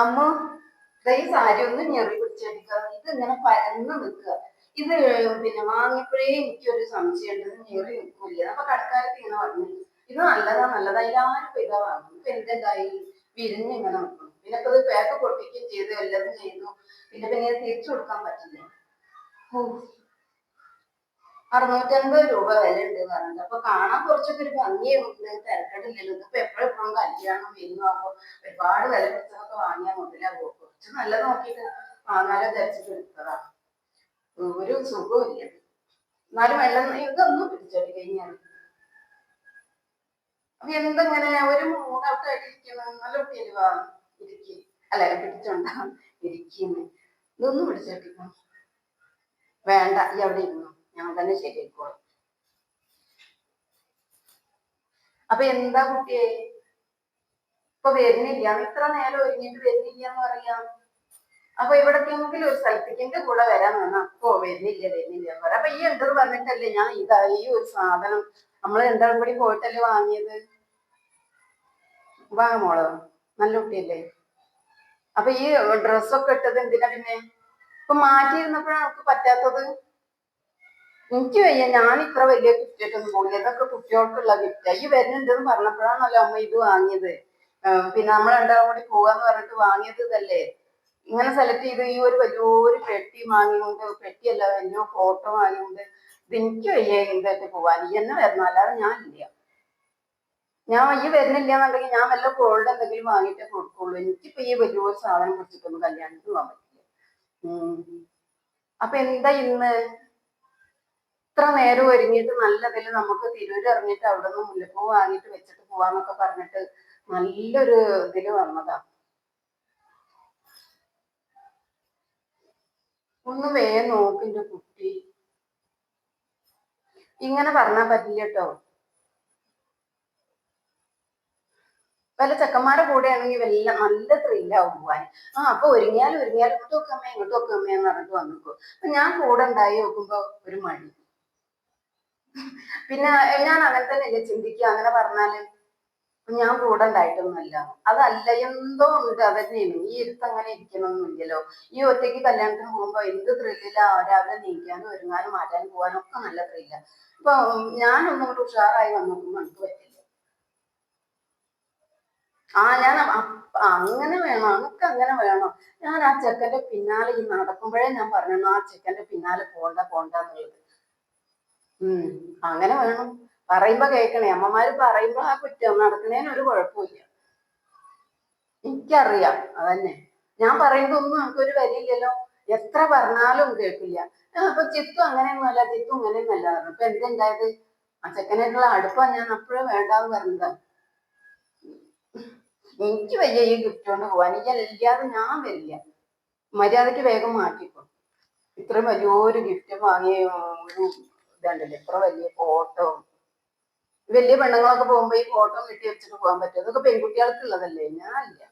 അമ്മ ഈ സാരി ഒന്ന് ഞെറി പിടിച്ചെടുക്കുക ഇത് ഇങ്ങനെ പരന്ന് നിൽക്കുക ഇത് പിന്നെ വാങ്ങിയപ്പോഴേ എനിക്കൊരു സംശയമുണ്ട്. ഇത് ഞെറി നിൽക്കില്ല അപ്പൊ കടക്കാരത്ത് ഇങ്ങനെ പറഞ്ഞു. ഇത് നല്ലതാ നല്ലതാ. എല്ലാവരും ഇപ്പൊ ഇതാ വാങ്ങും ഇപ്പൊ എന്തെന്തായി? വിരിഞ്ഞ് ഇങ്ങനെ നിൽക്കുന്നു പിന്നെ ഇപ്പൊ ഇത് പേപ്പർ പൊട്ടിക്കുകയും ചെയ്തു എല്ലാതും ചെയ്തു. പിന്നെ പിന്നെ തിരിച്ചു കൊടുക്കാൻ പറ്റില്ല. ഹോ. അറുന്നൂറ്റൻപത് രൂപ വില ഉണ്ട് പറഞ്ഞത് അപ്പൊ കാണാൻ കുറച്ചൊക്കെ ഒരു ഭംഗിയുണ്ട് തിരക്കടില്ലല്ലോ. ഇതിപ്പോ എപ്പോഴെപ്പോഴും കല്യാണം വരുന്നതാകുമ്പോ ഒരുപാട് വില പുസ്തകമൊക്കെ വാങ്ങിയാൽ മുതലാകുമോ കുറച്ച് നല്ല നോക്കിയിട്ട് വാങ്ങാലോ ധരിച്ചിട്ട് എടുത്തതാ. ഒരു സുഖമില്ല എന്നാലും വെള്ളം ഇതൊന്നും പിടിച്ചോടി കഴിഞ്ഞാൽ അപ്പൊ എന്തെങ്ങനെ? ഒരു മൂന്നൗട്ടായിട്ട് ഇരിക്കണം നല്ല കുട്ടിയല്ലേ ഇരിക്കി. അല്ല പിടിച്ചോണ്ടാ ഇരിക്കുന്നു. ഇതൊന്നും പിടിച്ചോട്ടിക്കണം വേണ്ട ഈ അവിടെ ഇരുന്നു. ഞാൻ തന്നെ ശരിയായിക്കോളും. അപ്പൊ എന്താ കുട്ടിയെ ഇപ്പൊ വരുന്നില്ല. ഇത്ര നേരം ഒരുങ്ങിട്ട് വരുന്നില്ല എന്ന് പറയാം. അപ്പൊ ഇവിടേക്കെങ്കിലും ഒരു സ്ഥലത്തേക്ക് എന്റെ കൂടെ വരാൻ വന്നാ. അപ്പോ വരുന്നില്ല വരുന്നില്ല. എന്ന് പറയാം. അപ്പൊ ഈ ഉണ്ടെന്ന് പറഞ്ഞിട്ടല്ലേ ഞാൻ ഇതാ ഈ ഒരു സാധനം നമ്മൾ രണ്ടാളും കൂടി പോയിട്ടല്ലേ വാങ്ങിയത്? വാ മോൾ. നല്ല കുട്ടിയല്ലേ. അപ്പൊ ഈ ഡ്രസ്സൊക്കെ ഇട്ടത് എന്തിനാ പിന്നെ? ഇപ്പൊ മാറ്റിയിരുന്നപ്പോഴാണ് നമുക്ക് പറ്റാത്തത്? എനിക്ക് വയ്യ. ഞാൻ ഇത്ര വലിയ ഗിഫ്റ്റ് ആയിട്ടൊന്നും പോകില്ല ഇതൊക്കെ കുട്ടികൾക്കുള്ള ഗിഫ്റ്റ് ഈ വരുന്നുണ്ടെന്ന് പറഞ്ഞപ്പോഴാണല്ലോ അമ്മ ഇത് വാങ്ങിയത്. പിന്നെ നമ്മൾ രണ്ടാളും കൂടി പോവാന്ന് പറഞ്ഞിട്ട് വാങ്ങിയത് ഇതല്ലേ? ഇങ്ങനെ സെലക്ട് ചെയ്ത് ഈ ഒരു വലിയൊരു പെട്ടി വാങ്ങിക്കൊണ്ട് പെട്ടിയല്ല വലിയ ഫോട്ടോ വാങ്ങിക്കൊണ്ട് ഇത് എനിക്ക് വയ്യ ഇതായിട്ട് പോവാൻ. ഈ എന്നെ വരണം. അല്ലാതെ ഞാൻ ഇല്ല. ഞാൻ ഈ വരുന്നില്ല എന്നുണ്ടെങ്കിൽ ഞാൻ വല്ല ഗോൾഡ് എന്തെങ്കിലും വാങ്ങിയിട്ടേ കൊടുക്കുള്ളൂ. എനിക്കിപ്പോ ഈ വലിയൊരു സാധനം പിടിച്ചിട്ടൊന്നും കല്യാണത്തിന് പോകാൻ പറ്റില്ല. അപ്പൊ എന്താ ഇന്ന്? ഇത്ര നേരം ഒരുങ്ങിയിട്ട് നല്ലതിൽ നമുക്ക് തിരൂര് ഇറങ്ങിയിട്ട് അവിടെ നിന്ന് മുല്ലപ്പൂ വാങ്ങിയിട്ട് വെച്ചിട്ട് പോവാന്നൊക്കെ പറഞ്ഞിട്ട് നല്ലൊരു ഇതിൽ വന്നതാ. ഒന്ന് വേ നോക്കിന്റെ കുട്ടി. ഇങ്ങനെ പറഞ്ഞാ പറ്റില്ല കേട്ടോ വല്ല ചെക്കന്മാരെ കൂടെയാണെങ്കിൽ വല്ല നല്ല ത്രില്ലാവും പോവാൻ. ആ അപ്പൊ ഒരുങ്ങിയാലും ഒരുങ്ങിയാലും ഇങ്ങോട്ട് വെക്കമ്മേ ഇങ്ങോട്ട് വെക്കമ്മേ എന്ന് പറഞ്ഞിട്ട് വന്നിക്കോ. അപ്പൊ ഞാൻ കൂടെ ഉണ്ടായി നോക്കുമ്പോ ഒരു മടി. പിന്നെ ഞാൻ അങ്ങനെ തന്നെ അല്ലേ ചിന്തിക്കുക. അങ്ങനെ പറഞ്ഞാൽ ഞാൻ കൂടെ ഉണ്ടായിട്ടൊന്നുമല്ല. അതല്ല എന്തോ ഉണ്ട്. അതന്നെയാണ് ഈ ഇരുത്ത് അങ്ങനെ ഇരിക്കണമെന്നില്ലല്ലോ ഈ ഒറ്റയ്ക്ക് കല്യാണത്തിന് പോകുമ്പോ എന്ത് ത്രില്ലില്ല രാവിലെ നീക്കാനും ഒരുങ്ങാനും മാറ്റാനും പോകാനും ഒക്കെ നല്ല ത്രില്ല അപ്പൊ ഞാനൊന്നും കൂടെ ഉഷാറായി വന്നൊന്നും എനിക്ക് പറ്റില്ല ആ ഞാൻ അങ്ങനെ വേണം. അനക്ക് അങ്ങനെ വേണം. ഞാൻ ആ ചെക്കന്റെ പിന്നാലെ ഈ നടക്കുമ്പോഴേ ഞാൻ പറഞ്ഞു ആ ചെക്കന്റെ പിന്നാലെ പോണ്ട പോണ്ട എന്നുള്ളത്. ഉം അങ്ങനെ വേണം. പറയുമ്പോ കേക്കണേ അമ്മമാര് പറയുമ്പോ ആ കുറ്റം നടക്കണേന് ഒരു കുഴപ്പമില്ല എനിക്കറിയാം അതന്നെ. ഞാൻ പറയുന്നതൊന്നും നമുക്കൊരു വരില്ലല്ലോ എത്ര പറഞ്ഞാലും കേൾക്കില്ല. അപ്പൊ ചിത്തു അങ്ങനെയൊന്നുമല്ല ചിത്തു ഇങ്ങനെയൊന്നുമല്ല അപ്പൊ എന്തുണ്ടായത് ആ ചെക്കനായിട്ടുള്ള അടുപ്പം ഞാൻ അപ്പോഴേ വേണ്ടാന്ന് പറഞ്ഞതാ. എനിക്ക് വയ്യ ഈ ഗിഫ്റ്റ് കൊണ്ട് പോവാൻ. എനിക്ക് ഇല്ലാതെ ഞാൻ വരില്ല. മര്യാദയ്ക്ക് വേഗം മാറ്റിക്കോ. ഇത്രയും വലിയൊരു ഗിഫ്റ്റ് വാങ്ങിയ ഒരു ഇതുണ്ടല്ലോ ഇത്ര വലിയ ഫോട്ടോ വലിയ പെണ്ണുങ്ങളൊക്കെ പോകുമ്പോ ഈ ഫോട്ടോ കെട്ടി വെച്ചിട്ട് പോകാൻ പറ്റും. അതൊക്കെ പെൺകുട്ടികൾക്കുള്ളതല്ലേ? ഞാനില്ല.